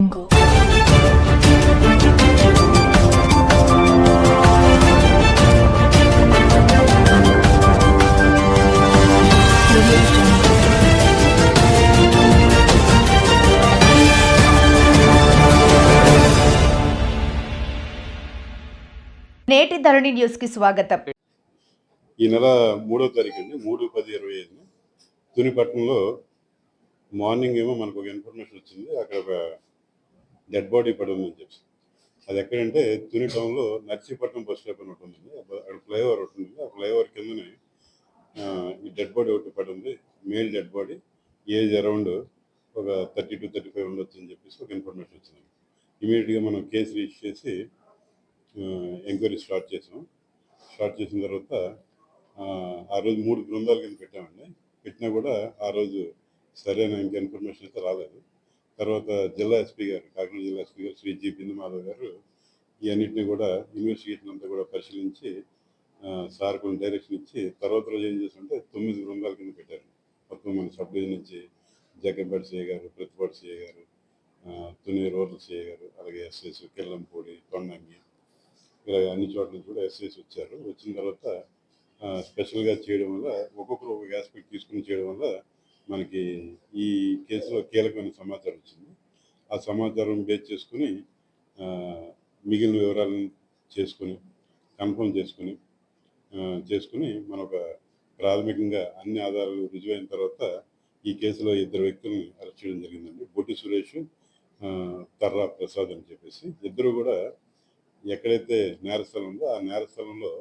నేటి ధరణి న్యూస్కి స్వాగతం. ఈ నెల మూడో తారీఖు అండి మూడు పది ఇరవై ఐదున. తునిపట్నంలో మార్నింగ్ ఏమో మనకు ఒక ఇన్ఫర్మేషన్ వచ్చింది. అక్కడ డెడ్ బాడీ పడి ఉందని చెప్పి అది ఎక్కడంటే తుని టౌన్లో నర్సీపట్నం బస్ స్టాప్ అని ఒకటి ఉంటుంది అక్కడ ఫ్లైఓవర్ ఒకటి ఉంది. ఆ ఫ్లైఓవర్ కిందనే ఈ డెడ్ బాడీ ఒకటి పడి ఉంది male dead body age around ఒక థర్టీ టు థర్టీ ఫైవ్ ఉండొచ్చు అని చెప్పేసి ఒక ఇన్ఫర్మేషన్ వచ్చింది. ఇమీడియట్గా మనం కేసు రీచ్ చేసి ఎంక్వైరీ స్టార్ట్ చేసాం. స్టార్ట్ చేసిన తర్వాత ఆ, రోజు మూడు బృందాలు కింద పెట్టామండి. పెట్టినా కూడా ఆ రోజు సరైన ఇంకా ఇన్ఫర్మేషన్ అయితే రాలేదు. తర్వాత జిల్లా ఎస్పీ గారు కాకినాడ జిల్లా ఎస్పీ గారు శ్రీ జి. బిందు గారు ఈ అన్నింటినీ కూడా ఇన్వెస్టిగేషన్ అంతా కూడా పరిశీలించి సార్ కొన్ని డైరెక్షన్ ఇచ్చి తర్వాత రోజు ఏం చేస్తుంటే తొమ్మిది బృందాల కింద పెట్టారు. మొత్తం మన సబ్ డివిజన్ నుంచి జగ్గంపేట సిఐ గారు ప్రతిపాటి సిఐ గారు తుని రోడ్ల సిఐ గారు అలాగే ఎస్ఎస్ కిల్లంపూడి తొండంగి ఇలా అన్ని చోట్ల నుంచి కూడా ఎస్ఎస్ వచ్చారు. వచ్చిన తర్వాత స్పెషల్గా చేయడం వల్ల ఒక్కొక్కరు ఒక్కొక్క ఆస్పెక్ట్ తీసుకుని చేయడం వల్ల మనకి ఈ కేసులో కీలకమైన సమాచారం వచ్చింది. ఆ సమాచారం బేస్ చేసుకుని మిగిలిన వివరాలను చేసుకుని కన్ఫర్మ్ చేసుకుని చేసుకుని మన ఒక ప్రాథమికంగా అన్ని ఆధారాలు రుజువైన తర్వాత ఈ కేసులో ఇద్దరు వ్యక్తులను అరెస్ట్ చేయడం జరిగిందండి. బొట్టి సురేష్ తర్రా ప్రసాద్ అని చెప్పేసి. ఇద్దరు కూడా ఎక్కడైతే నేరస్థలం ఉందో ఆ నేరస్థలంలో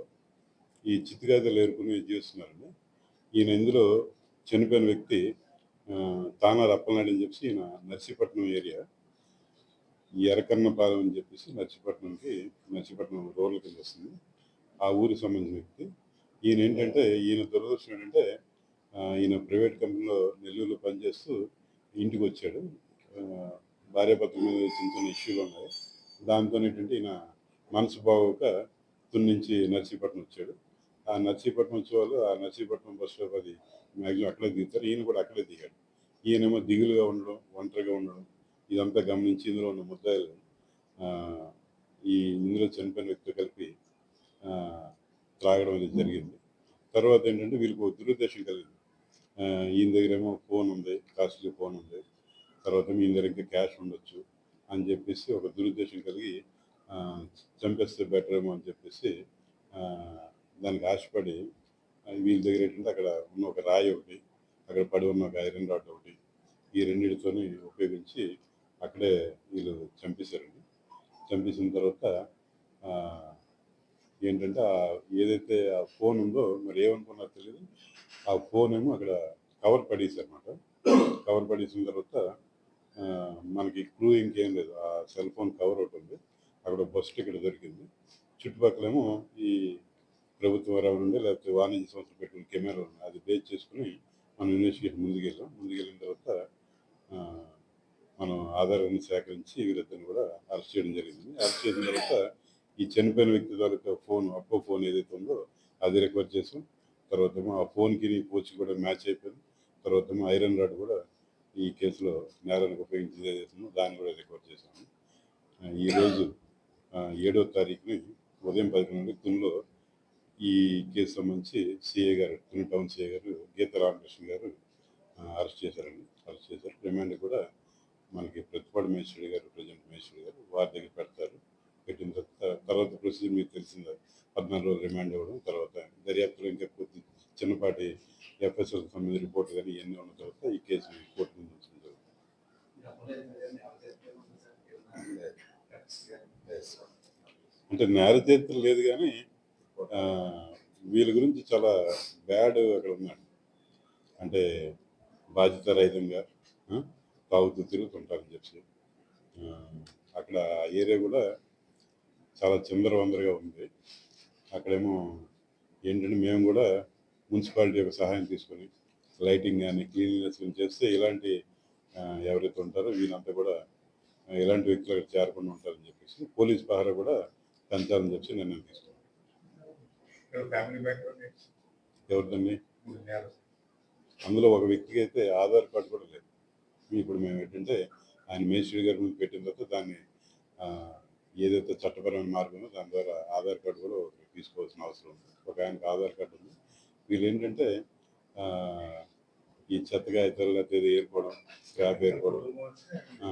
ఈ చిత్తుగాదలు ఏరుకుని జీవిస్తున్నారండి. ఈయన ఇందులో చనిపోయిన వ్యక్తి తానా రప్పలనాడు అని చెప్పేసి ఈయన నర్సీపట్నం ఏరియా. ఎరకన్నపాలెం అని చెప్పేసి నర్సీపట్నంకి నర్సీపట్నం రూరల్ కింద వస్తుంది. ఆ ఊరికి సంబంధించిన వ్యక్తి. ఈయన ఏంటంటే ఈయన దురదృష్టం ఏంటంటే ఈయన ప్రైవేట్ కంపెనీలో నెల్లూరులో పనిచేస్తూ ఇంటికి వచ్చాడు. ఆ, భార్యాభర్తల మీద చిన్న చిన్న ఇష్యూలు ఉన్నాయి. దాంతో ఏంటంటే ఈయన మనసు బాగోక తున్నించి నర్సీపట్నం వచ్చాడు. ఆ నర్సీపట్నం వచ్చే వాళ్ళు ఆ నర్సీపట్నం బస్ స్టాప్ అది మ్యాక్సిమం అక్కడే దిగుతారు. ఈయన కూడా అక్కడే దిగాడు. ఈయనేమో దిగులుగా ఉండడం ఒంటరిగా ఉండడం ఇదంతా గమనించి ఇందులో ఉన్న ముద్దాయిలు ఈ ఇందులో చనిపోయిన వ్యక్తితో కలిపి త్రాగడం అనేది జరిగింది. తర్వాత ఏంటంటే వీళ్ళకి ఒక దురుద్దేశం కలిగింది. ఈయన దగ్గర ఏమో ఫోన్ ఉంది కాస్ట్లీ ఫోన్ ఉంది. తర్వాత మీ దగ్గర ఇంకా క్యాష్ ఉండొచ్చు అని చెప్పేసి ఒక దురుద్దేశం కలిగి చంపేస్తే బెటర్ ఏమో అని చెప్పేసి దానికి ఆశపడి వీళ్ళ దగ్గర ఏంటంటే అక్కడ ఉన్న ఒక రాయి ఒకటి అక్కడ పడి ఉన్న ఒక ఐరన్ రాడ్ ఒకటి ఈ రెండింటితోని ఉపయోగించి అక్కడే వీళ్ళు చంపేశారండి. చంపేసిన తర్వాత ఏంటంటే ఏదైతే ఆ ఫోన్ ఉందో మరి ఏమనుకున్నారో తెలియదు ఆ ఫోన్ ఏమో అక్కడ కవర్ పడేసారనమాట కవర్ పడేసిన తర్వాత మనకి క్రూ ఇంకేం లేదు. ఆ సెల్ ఫోన్ కవర్ ఒకటి ఉంది. అక్కడ బస్ టికెట్ దొరికింది. చుట్టుపక్కలేమో ఈ ప్రభుత్వం ఎవరు ఉండే లేకపోతే వాణిజ్య సంస్థ పెట్టిన కెమెరా ఉంది అది బేస్ చేసుకుని మనం ఇన్వెస్టిగేషన్ ముందుకెళ్ళాం. ముందుకెళ్ళిన తర్వాత మనం ఆధారాన్ని సేకరించి వీరిద్దరిని కూడా అరెస్ట్ చేయడం జరిగింది. అరెస్ట్ చేసిన తర్వాత ఈ చనిపోయిన వ్యక్తి ద్వారా ఫోన్ అప్పో ఫోన్ ఏదైతే ఉందో అది రికవర్ చేసాం. తర్వాత ఆ ఫోన్కి పోచి కూడా మ్యాచ్ అయిపోయింది. తర్వాత ఐరన్ రాడ్ కూడా ఈ కేసులో నేరానికి ఉపయోగించి చేసాము. దాన్ని కూడా రికవర్ చేసాము. ఈరోజు ఏడో తారీఖుని ఉదయం పది నుండి తుమ్లో ఈ కేసు సంబంధించి సిఏ గారు తుని టౌన్ సిఏ గారు గీత రామకృష్ణ గారు అరెస్ట్ చేశారండి. అరెస్ట్ చేశారు. రిమాండ్ కూడా మనకి ప్రతిపాడు మేశ్వరి గారు ప్రజెంట్ మేశ్వరి గారు వారి దగ్గర పెడతారు. పెట్టిన తర్వాత తర్వాత ప్రొసీజర్ మీకు తెలిసిందా. పద్నాలుగు రోజులు రిమాండ్ ఇవ్వడం తర్వాత దర్యాప్తులో ఇంకా కొద్ది చిన్నపాటి ఎఫ్ఎస్ఎల్ సంబంధించిన రిపోర్ట్ కానీ ఇవన్నీ ఉన్న తర్వాత ఈ కేసు కోర్టు ముందు ఉంచడం జరుగుతుంది. అంటే నేర లేదు కానీ వీళ్ళ గురించి చాలా బ్యాడ్ అక్కడ ఉన్నాడు. అంటే బాధ్యత రహితంగా తాగుతూ తిరుగుతుంటారని చెప్పి ఆ, అక్కడ ఏరియా కూడా చాలా చిందరవందరగా ఉంది. అక్కడేమో ఏంటంటే మేము కూడా మున్సిపాలిటీ యొక్క సహాయం తీసుకొని లైటింగ్ కానీ క్లీనినెస్ కానీ చేస్తే ఇలాంటి ఎవరైతే ఉంటారో వీళ్ళంతా కూడా ఇలాంటి వ్యక్తులు అక్కడ చేరకుండా ఉంటారని చెప్పేసి పోలీస్ పహారా కూడా పెంచాలని చెప్పి నిర్ణయం తీసుకున్నాను ఫ్యామిలీ బ్యాక్గ్రౌండ్ ఎవరిదండి? అందులో ఒక వ్యక్తికి అయితే ఆధార్ కార్డు కూడా లేదు. ఇప్పుడు మేము ఏంటంటే ఆయన మేస్త్రి గారి ముందు పెట్టిన తర్వాత దాన్ని ఏదైతే చట్టపరమైన మార్గం ఉందో దాని ద్వారా ఆధార్ కార్డు కూడా తీసుకోవాల్సిన అవసరం ఉంది. ఒక ఆయనకు ఆధార్ కార్డు ఉంది. వీళ్ళు ఏంటంటే ఈ చెత్తగా ఇతరుల ఏరుకోవడం స్క్రాప్ ఏరుకోవడం ఆ,